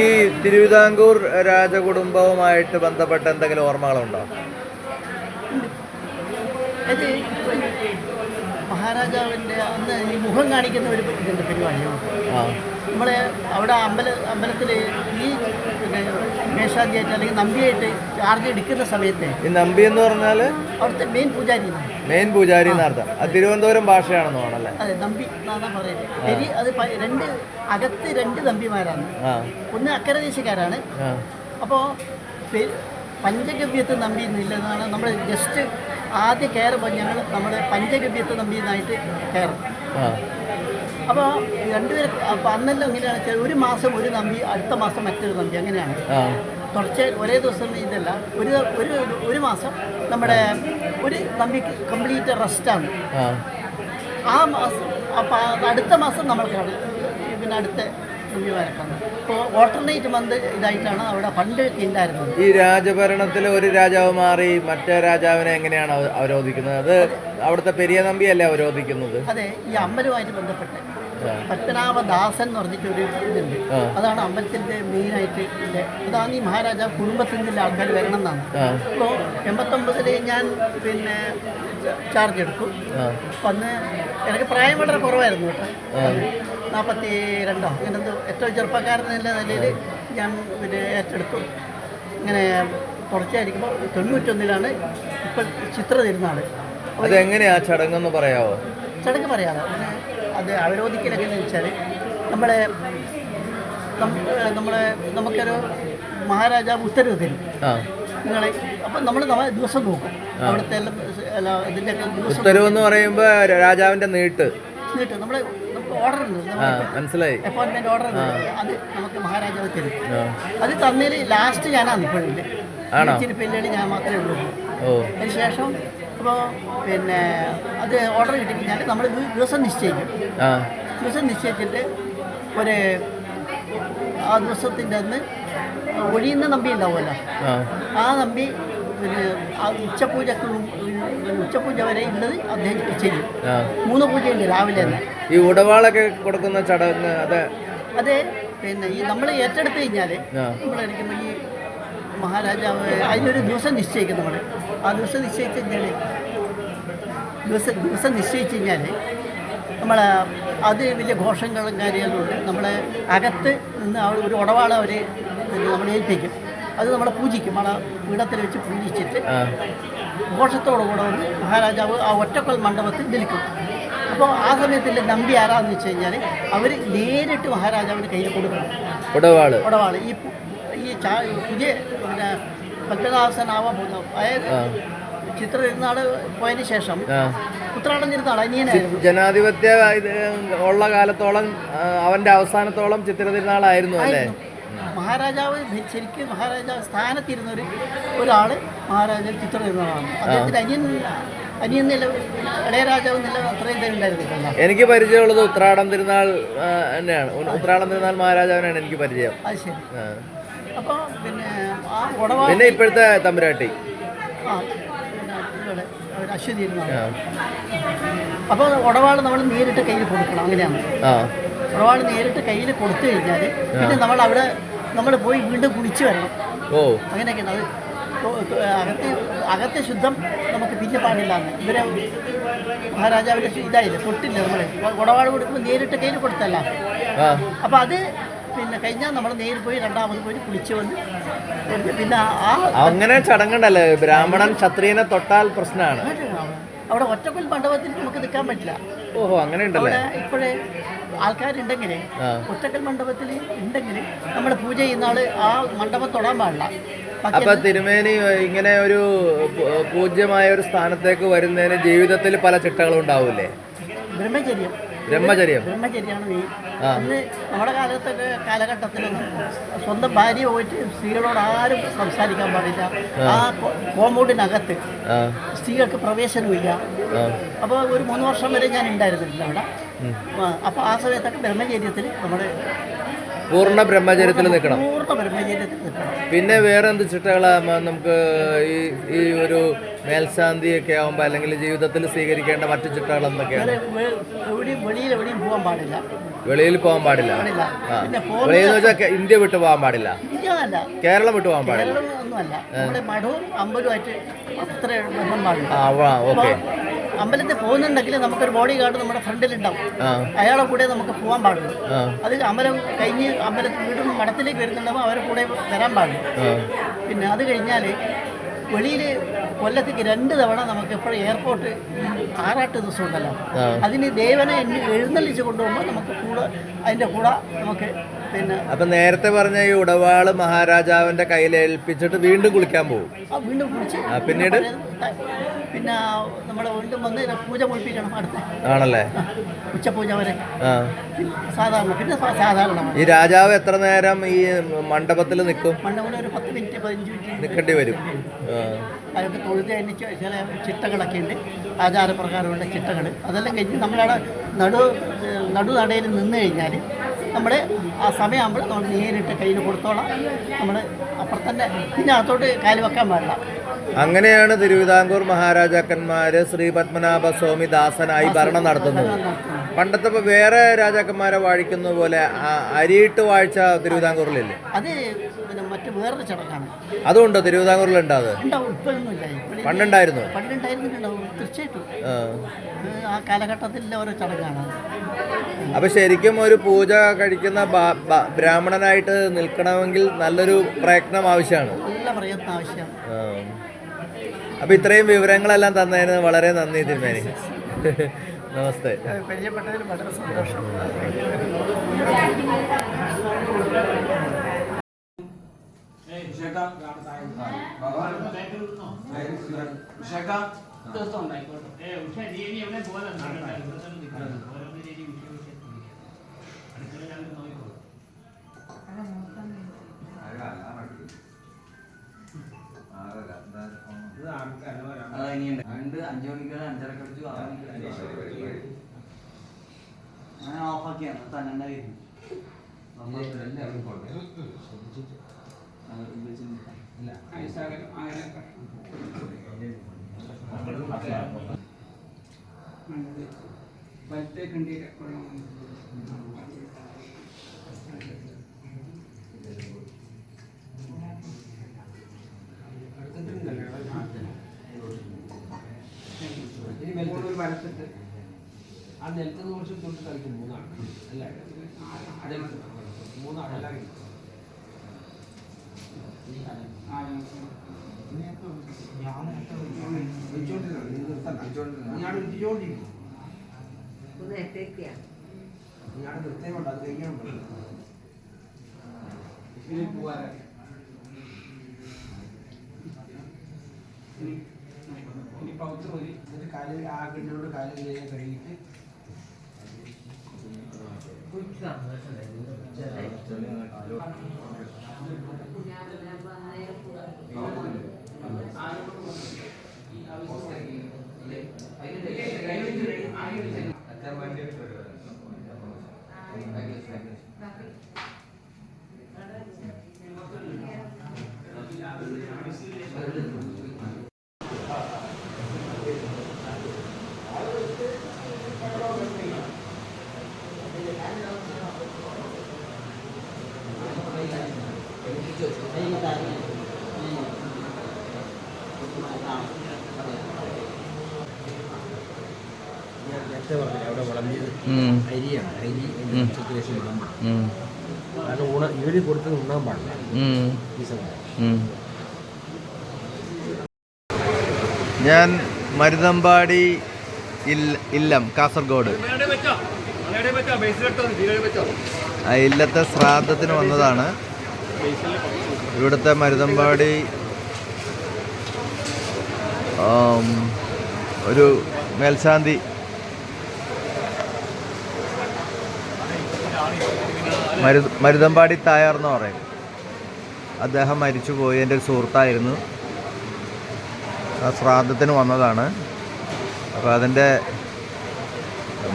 ഈ തിരുവിതാംകൂർ രാജകുടുംബവുമായിട്ട് ബന്ധപ്പെട്ട എന്തെങ്കിലും ഓർമ്മകളുണ്ടോ? അത് മഹാരാജാവിന്റെ അന്ന് ഈ മുഖം കാണിക്കുന്ന ഒരു പരിപാടിയാണ് നമ്മളെ അവിടെ അമ്പല അമ്പലത്തിൽ ഈ മേശാന്തിയായിട്ട് അല്ലെങ്കിൽ നമ്പിയായിട്ട് ചാർജ് എടുക്കുന്ന സമയത്ത് ഈ നമ്പി എന്ന് പറഞ്ഞാൽ അവിടുത്തെ മെയിൻ പൂജാരി മെയിൻ പൂജാരി എന്നർത്ഥം അത് തിരുവനന്തപുരം ഭാഷയാണെന്ന് തോന്നല്ലേ അതെ നമ്പി എന്നാണ് പറയുന്നത്. അത് രണ്ട് അകത്ത് രണ്ട് നമ്പിമാരാണ്. ഒന്ന് അക്കരദേശക്കാരാണ്. അപ്പോൾ പഞ്ചഗവ്യത്ത് നമ്പി എന്നില്ലെന്നാണ് നമ്മൾ ജസ്റ്റ് ആദ്യം കയറുമ്പോൾ ഞങ്ങൾ നമ്മുടെ പഞ്ചഗവ്യത്ത് നമ്പി എന്നായിട്ട് കയറും അപ്പോൾ രണ്ടുപേരും അപ്പോൾ അന്നെല്ലാം ഇങ്ങനെയാണ് വെച്ചാൽ ഒരു മാസം ഒരു നമ്പി അടുത്ത മാസം മറ്റൊരു നമ്പി അങ്ങനെയാണ്. തുടർച്ച ഒരേ ദിവസം ഇതല്ല ഒരു ഒരു ഒരു മാസം നമ്മുടെ ഒരു നമ്പിക്ക് കംപ്ലീറ്റ് റെസ്റ്റാണ് ആ. മാസം അപ്പം അടുത്ത മാസം നമ്മൾക്കാണ് പിന്നെ അടുത്ത ഓൾട്ടർനേറ്റ് മന്ത് ഇതായിട്ടാണ് അവിടെ പണ്ട് ഉണ്ടായിരുന്നത്. ഈ രാജഭരണത്തിൽ ഒരു രാജാവ് മാറി മറ്റേ രാജാവിനെ എങ്ങനെയാണ് അവ- അവരോധിക്കുന്നത്? അത് അവിടുത്തെ പെരിയ നമ്പിയല്ലേ അവരോധിക്കുന്നത്? അതെ ഈ അമ്പലവുമായിട്ട് ബന്ധപ്പെട്ട്. പത്മനാഭദാസൻ എന്ന് പറഞ്ഞിട്ടൊരു ഇതുണ്ട്. അതാണ് അമ്പലത്തിന്റെ മെയിൻ ആയിട്ട് അതാണ് ഈ മഹാരാജ കുടുംബത്തിന്റെ ആൾക്കാർ വരണം എന്നാണ്. അപ്പോൾ എൺപത്തൊമ്പതിൽ ഞാൻ പിന്നെ ചാർജ് എടുത്തു. അപ്പം അന്ന് എനിക്ക് പ്രായം വളരെ കുറവായിരുന്നു കേട്ടോ. നാൽപ്പത്തി രണ്ടോ അങ്ങനെ എന്തോ ഏറ്റവും ചെറുപ്പക്കാരൻ എന്നുള്ള നിലയിൽ ഞാൻ പിന്നെ ഏറ്റെടുത്തു. ഇങ്ങനെ കുറച്ചായിരിക്കുമ്പോൾ തൊണ്ണൂറ്റൊന്നിലാണ് ഇപ്പം ചിത്ര തിരുനാൾ. അതെങ്ങനെയാ ചടങ്ങെന്ന് പറയാവോ? ചടങ്ങ് പറയാതെ അത് അവരോധിക്കലൊക്കെ എന്ന് വെച്ചാൽ നമ്മളെ നമ്മളെ നമുക്കൊരു മഹാരാജാവ് ഉത്തരവ് തരും. നിങ്ങളെ അപ്പം നമ്മൾ ദിവസം നോക്കും. അവിടുത്തെ എല്ലാം അല്ല ഇതിന്റെയൊക്കെ ദിവസം ഉത്തരവെന്ന് പറയുമ്പോ രാജാവിന്റെ നീട്ട്. നീട്ട്. നമ്മൾ നമുക്ക് ഓർഡർ ഉണ്ട്. മനസ്സിലായി. അപ്പോയിൻമെന്റ് ഓർഡർ ഉണ്ട്. അത് നമുക്ക് മഹാരാജാവ് തരും. അത് തന്നതിൽ ലാസ്റ്റ് ഞാനാണ് ഇപ്പോഴില്ല ആണോ? പിന്നീട് ഞാൻ മാത്രമേ ഉള്ളൂ. അതിനുശേഷം അതിന് ശേഷം ഇപ്പോൾ പിന്നെ അത് ഓർഡർ കിട്ടിക്കഴിഞ്ഞാൽ നമ്മൾ ദിവസം നിശ്ചയിക്കും. ദിവസം നിശ്ചയിച്ചിട്ട് ഒരു ആ ദിവസത്തിന്റെ അന്ന് ഒഴിയുന്ന നമ്പി ഉണ്ടാവുമല്ലോ. ആ. നമ്പി പിന്നെ ആ ഉച്ചപൂജക്ക് ഉച്ചപൂജ വരെ ഉള്ളത് അദ്ദേഹം ചെയ്യും മൂന്ന് മൂന്ന് പൂജയുണ്ട് രാവിലെ തന്നെ. ഈ ഉടവാളൊക്കെ കൊടുക്കുന്ന ചടങ്ങ് അത് അത് പിന്നെ ഈ നമ്മൾ ഏറ്റെടുത്ത് കഴിഞ്ഞാൽ. നമ്മൾ എടുക്കുമ്പോൾ ഈ മഹാരാജാവ് അതിനൊരു ദിവസം നിശ്ചയിക്കും നമ്മൾ ആ ദിവസം നിശ്ചയിച്ച് കഴിഞ്ഞാൽ ദിവസം ദിവസം നിശ്ചയിച്ച് കഴിഞ്ഞാൽ നമ്മൾ അത് വലിയ ഘോഷങ്ങളും കാര്യങ്ങളുണ്ട് നമ്മളെ അകത്ത് നിന്ന് അവർ ഒരു ഉടവാള അവർ നമ്മൾ ഏൽപ്പിക്കും. അത് നമ്മളെ പൂജിക്കും. നമ്മളെ പീഠത്തിൽ വെച്ച് പൂജിച്ചിട്ട് ഘോഷത്തോടുകൂടെ ഘോഷത്തോടു വന്ന് മഹാരാജാവ് ആ ഒറ്റക്കൊൽ മണ്ഡപത്തിൽ നിൽക്കും. അപ്പോൾ ആ സമയത്തിൽ നമ്പി ആരാന്ന് വെച്ച് കഴിഞ്ഞാൽ അവർ നേരിട്ട് മഹാരാജാവിന് കയ്യിൽ കൊടുക്കണം. ഉടവാൾ ഉടവാൾ ഈ ഈ ചാ പുതിയ പിന്നെ പത്മനാഭസനാവാൻ പോകുന്ന അതായത് ചിത്ര പോയതിനു ശേഷം ഉത്രാടം തിരുനാൾ അനിയനായിരുന്നു ജനാധിപത്യ ഉള്ള കാലത്തോളം അവന്റെ അവസാനത്തോളം ചിത്ര തിരുനാളായിരുന്നു അല്ലേ മഹാരാജാവ് ശരിക്കും മഹാരാജാവ് സ്ഥാനത്തിരുന്ന ഒരു ഒരാൾ മഹാരാജ ചിത്ര തിരുനാളാണ് അനിയൻ അനിയൻ നില ഇളയരാജാവ് നില അത്രയും ഉണ്ടായിരുന്നില്ല എനിക്ക് പരിചയമുള്ളത് ഉത്രാടം തിരുനാൾ തന്നെയാണ്. ഉത്രാടം തിരുനാൾ മഹാരാജാവിനാണ് എനിക്ക് പരിചയം. അത് ശരി. അപ്പോൾ പിന്നെ ആ പിന്നെ ഇപ്പോഴത്തെ തമ്പുരാട്ടി. ആ. ഇവിടെ അശ്വതി അപ്പോൾ ഉടവാൾ നമ്മൾ നേരിട്ട് കയ്യിൽ കൊടുക്കണം അങ്ങനെയാണ്. ഉടവാൾ നേരിട്ട് കയ്യിൽ കൊടുത്തു കഴിഞ്ഞാൽ പിന്നെ നമ്മൾ അവിടെ നമ്മൾ പോയി വീണ്ടും കുളിച്ച് വരണം. ഓ. അങ്ങനെയൊക്കെയാണ്. അത് അകത്ത് അകത്തെ ശുദ്ധം നമുക്ക് പിന്നെ പാടില്ല ഇവരെ മഹാരാജാവിന്റെ ഇതായില്ല തൊട്ടില്ല നമ്മൾ ഉടവാൾ കൊടുക്കുമ്പോൾ നേരിട്ട് കയ്യിൽ കൊടുത്തല്ല. അപ്പം അപ്പോൾ അത് പിന്നെ കഴിഞ്ഞാൽ നമ്മൾ നേരിൽ പോയി രണ്ടാമത് പോയി കുളിച്ചു വന്ന് പിന്നെ ആ അങ്ങനെ ചടങ്ങുണ്ടല്ലേ? ബ്രാഹ്മണൻ ക്ഷത്രിയനെ തൊട്ടാൽ പ്രശ്നമാണ്. അവിടെ ഒറ്റക്കൊൽ മണ്ഡപത്തിൽ നമുക്ക് നിൽക്കാൻ പറ്റില്ല. ഓഹോ അങ്ങനെ ഉണ്ടല്ലേ ഇപ്പോഴേ ആൾക്കാരുണ്ടെങ്കിൽ ഒറ്റക്കൽ മണ്ഡപത്തിൽ ഉണ്ടെങ്കിൽ നമ്മൾ പൂജ ചെയ്യുന്ന ആൾ ആ മണ്ഡപം തൊടാൻ പാടില്ല. അപ്പൊ തിരുമേനി ഇങ്ങനെ ഒരു പൂജ്യമായ ഒരു സ്ഥാനത്തേക്ക് വരുന്നതിന് ജീവിതത്തിൽ പല ചിട്ടകളും ഉണ്ടാവൂലേ ബ്രഹ്മചര്യം. ബ്രഹ്മചര്യം. ബ്രഹ്മചര്യമാണ് മെയിൻ ആ. ഇന്ന് നമ്മുടെ കാലത്തൊക്കെ കാലഘട്ടത്തിലൊന്നും സ്വന്തം ഭാര്യ പോയിട്ട് സ്ത്രീകളോട് ആരും സംസാരിക്കാൻ പാടില്ല. ആ. കോമ്പൗണ്ടിനകത്ത് സ്ത്രീകൾക്ക് പ്രവേശനമില്ല അപ്പൊ അപ്പോൾ ഒരു മൂന്ന് വർഷം വരെ ഞാൻ ഉണ്ടായിരുന്നില്ല അവിടെ. അപ്പോൾ ആ സമയത്തൊക്കെ ബ്രഹ്മചര്യത്തിൽ നമ്മുടെ പൂർണ ബ്രഹ്മചര്യത്തിൽ നിൽക്കണം. പൂർണ ബ്രഹ്മചര്യത്തിൽ നിൽക്കണം. പിന്നെ വേറെ എന്ത് ചിട്ടകളാ നമുക്ക് ഈ ഈ ഒരു മേൽശാന്തി ഒക്കെ ആവുമ്പോൾ അല്ലെങ്കിൽ ജീവിതത്തിൽ സ്വീകരിക്കേണ്ട മറ്റു ചിട്ടകൾ എന്തൊക്കെയാണ്? വെളിയിൽ എവിടെയും പോകാൻ പാടില്ല. വെളിയിൽ പോകാൻ പാടില്ല. ആ. വെളിയിൽ എന്ന് വെച്ചാൽ ഇന്ത്യ വിട്ടു പോകാൻ പാടില്ല. കേരളം വിട്ടു പോകാൻ പാടില്ല. ഒന്നുമല്ല. മഠവും അത്ര പാടില്ല ആ ഓക്കെ. അമ്പലത്തിൽ പോകുന്നുണ്ടെങ്കിൽ നമുക്കൊരു ബോഡി ഗാർഡ് നമ്മുടെ ഫ്രണ്ടിൽ ഉണ്ടാവും അയാളെ കൂടെ നമുക്ക് പോകാൻ പാടില്ല. അത് അമ്പലം കഴിഞ്ഞ് അമ്പലത്തിൽ വീണ്ടും മഠത്തിലേക്ക് വരുന്നുണ്ടാവും അവരെ കൂടെ വരാൻ പാടില്ല. പിന്നെ അത് കഴിഞ്ഞാൽ വെളിയിൽ കൊല്ലത്തേക്ക് രണ്ട് തവണ നമുക്ക് എപ്പോഴും എയർപോർട്ട് ആറാട്ട് ദിവസം ഉണ്ടല്ലോ. അതിന് ദേവനെ എഴുന്നള്ളിച്ച് കൊണ്ടുപോകുമ്പോൾ നമുക്ക് കൂടെ അതിന്റെ കൂടെ നമുക്ക് പിന്നെ അപ്പൊ നേരത്തെ പറഞ്ഞ ഈ ഉടവാൾ മഹാരാജാവിന്റെ കയ്യിൽ ഏൽപ്പിച്ചിട്ട് വീണ്ടും കുളിക്കാൻ പോകും. വീണ്ടും കുളിച്ച് പിന്നീട്? പിന്നെ നമ്മുടെ വീണ്ടും വന്ന് പൂജ മുഴിപ്പിക്കണം അടുത്ത. ആണല്ലേ? ഉച്ചപൂജ വരെ. സാധാരണ പിന്നെ സാധാരണ ഈ രാജാവ് എത്ര നേരം ഈ മണ്ഡപത്തിൽ നിൽക്കും? മണ്ഡപത്തിൽ ഒരു പത്ത് മിനിറ്റ് പതിനഞ്ച് മിനിറ്റ്. നിൽക്കേണ്ടി വരും. അതൊക്കെ തൊഴുത് ചില ചിട്ടകളൊക്കെ ഉണ്ട്. ആചാരപ്രകാരമുള്ള ചിട്ടകൾ. അതെല്ലാം കഴിഞ്ഞ് നമ്മളവിടെ നടു നടു നടയിൽ നിന്ന് കഴിഞ്ഞാൽ നമ്മൾ ആ സമയമാകുമ്പോൾ നമ്മൾ നേരിട്ട് കയ്യിൽ കൊടുത്തോളാം. നമ്മൾ അപ്പുറത്തന്നെ പിന്നെ അകത്തോട്ട് കാൽ വെക്കാൻ പാടില്ല. അങ്ങനെയാണ് തിരുവിതാംകൂർ മഹാരാജാക്കന്മാര് ശ്രീ പത്മനാഭ സ്വാമി ദാസനായി ഭരണം നടത്തുന്നത്. പണ്ടത്തെ വേറെ രാജാക്കന്മാരെ വാഴിക്കുന്ന പോലെ അരിയിട്ട് വാഴ്ച തിരുവിതാംകൂറിലില്ലേ? അത് തിരുവിതാംകൂറിൽ തിരുവിതാംകൂറിലുണ്ടോ അത്? പണ്ടുണ്ടായിരുന്നു. അപ്പൊ ശരിക്കും ഒരു പൂജ കഴിക്കുന്ന ബ്രാഹ്മണനായിട്ട് നിൽക്കണമെങ്കിൽ നല്ലൊരു പ്രയത്നം ആവശ്യമാണ്. നല്ല പ്രയത്നം ആവശ്യം ആ. അപ്പൊ ഇത്രയും വിവരങ്ങളെല്ലാം തന്നതിന് വളരെ നന്ദി തിരുമേനി. നമസ്തേ. പരിചയപ്പെട്ടതിൽ വളരെ സന്തോഷം. രണ്ട് ഞാൻ ഓഫാക്കിയാണ് തന്നെ വരും ആ നിലത്ത് കുറച്ച് തൊട്ട് കളിക്കും മൂന്നാണ് അല്ല അതെ മൂന്നാണ് അല്ല ഞാൻ ഇടിച്ചോണ്ടിരിക്കും ഞാൻ നിർത്തേണ്ട അത് കഴിയണം ഇനി പൗത്ത് മതി. എന്നിട്ട് കാലിൽ ആ കിണ്ണോട് കാലിൽ കഴുകിയിട്ട് ഞാൻ മരുതമ്പാടി ഇല്ലം കാസർഗോഡ്. ആ ഇല്ലത്തെ ശ്രാദ്ധത്തിന് വന്നതാണ്. ഇവിടുത്തെ മരുതമ്പാടി ഒരു മേൽശാന്തി. മരു മരുതമ്പാടി തായാർ എന്ന് പറയും. അദ്ദേഹം മരിച്ചുപോയി. എന്റെ ഒരു സുഹൃത്തായിരുന്നു. ശ്രാദ്ധത്തിന് വന്നതാണ്. അപ്പോൾ അതിന്റെ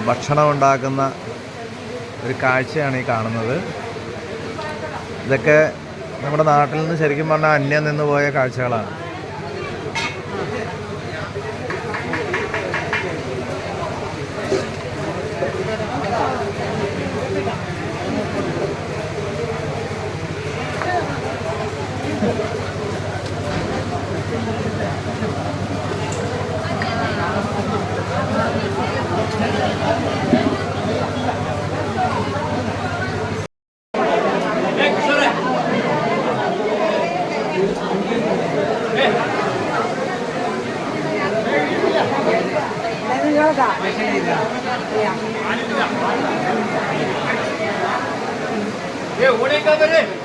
ഭക്ഷണം ഉണ്ടാക്കുന്ന ഒരു കാഴ്ചയാണ് ഈ കാണുന്നത്. ഇതൊക്കെ നമ്മുടെ നാട്ടിൽ നിന്ന് ശരിക്കും പറഞ്ഞാൽ അന്യം നിന്ന് പോയ കാഴ്ചകളാണ്. Cadê?